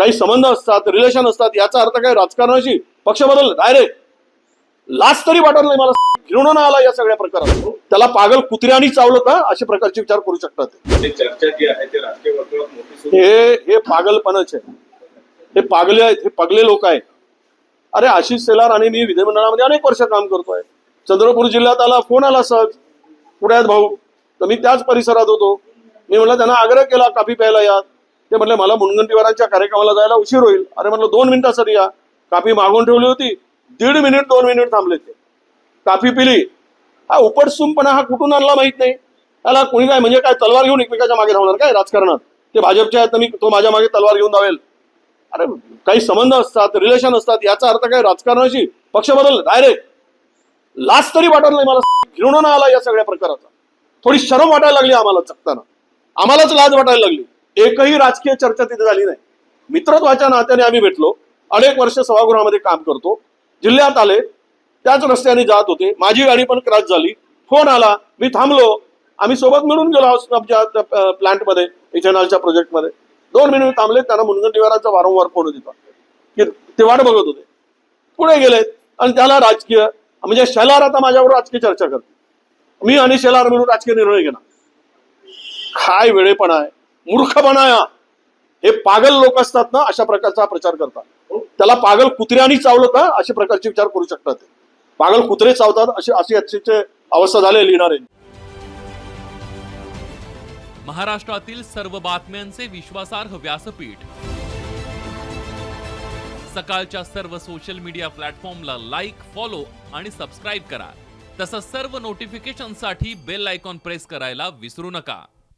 काही संबंध असतात रिलेशन असतात याचा अर्थ काय? राजकारणाशी पक्ष बदल डायरेक्ट लाच तरी वाटत नाही मला. घेऊन ना आला या सगळ्या प्रकारात. त्याला पागल कुत्र्यानी चावलं का? अशा प्रकारचे विचार करू शकतात हे हे पागलपणच आहे. हे पागले आहेत हे पगले लोक आहेत. अरे आशिष सेलार आणि मी विधिमंडळामध्ये अनेक वर्ष काम करतोय. चंद्रपूर जिल्ह्यात आला फोन आला सहज. आहेत भाऊ. तर मी त्याच परिसरात होतो. मी म्हटलं त्यांना आग्रह केला काफी प्यायला या. ते म्हटले मला मुनगंटीवारांच्या कार्यक्रमाला जायला उशीर होईल. अरे म्हटलं दोन मिनिटासाठी या. काफी मागून ठेवली होती. दीड मिनिट दोन मिनिट थांबले ते. काफी पिली. हा उपटसूमपणा हा कुठून आणला माहीत नाही. त्याला कोणी काय म्हणजे काय तलवार घेऊन एकमेकाच्या मागे धावणार काय राजकारणात? ते भाजपचे आहेत मी तो माझ्या मागे तलवार घेऊन धावेल. अरे काही संबंध असतात रिलेशन असतात याचा अर्थ काय राजकारणाशी पक्ष बदल डायरेक्ट लाच तरी वाटत नाही मला घेऊन ना आला या सगळ्या प्रकाराचा. थोडी शरम वाटायला लागली आम्हाला चकताना. आम्हालाच लाज वाटायला लागली. एकही राजकीय चर्चा तिथे झाली नाही. मित्रत्वाच्या नात्याने आम्ही भेटलो. अनेक वर्ष सभागृहामध्ये काम करतो. जिल्ह्यात आले. त्याच रस्त्याने जात होते. माझी गाडी पण क्रॅश झाली. फोन आला. मी थांबलो. आम्ही सोबत मिळून गेलो आमच्या प्लांटमध्ये इथेनॉलच्या प्रोजेक्टमध्ये. दोन मिनिट थांबले. त्यांना मुनगंटीवारांचा वारंवार फोन होत होता. की ते वाट बघत होते. पुढे गेलेत. आणि त्याला राजकीय म्हणजे शेलार आता माझ्यावर राजकीय चर्चा करते मी आणि शेलार मिळून राजकीय निर्णय घेणार. काय वेळेपणा आहे. मूर्खपणा बनाया. हे पागल लोक असतात ना अशा प्रकारचा प्रचार करतात. त्याला पागल कुत्र्यानी चावलं का अशा प्रकारचे विचार करू शकतात पागल कुत्रे चावतात अशी अशी अतिशय अवस्था झाली लिहिणारे महाराष्ट्रातील सर्व बातम्यांचे विश्वासार्ह व्यासपीठ. सकाळच्या सर्व सोशल मीडिया प्लॅटफॉर्मला लाईक फॉलो आणि सबस्क्राईब करा. तसंच सर्व नोटिफिकेशनसाठी बेल आयकॉन प्रेस करायला विसरू नका.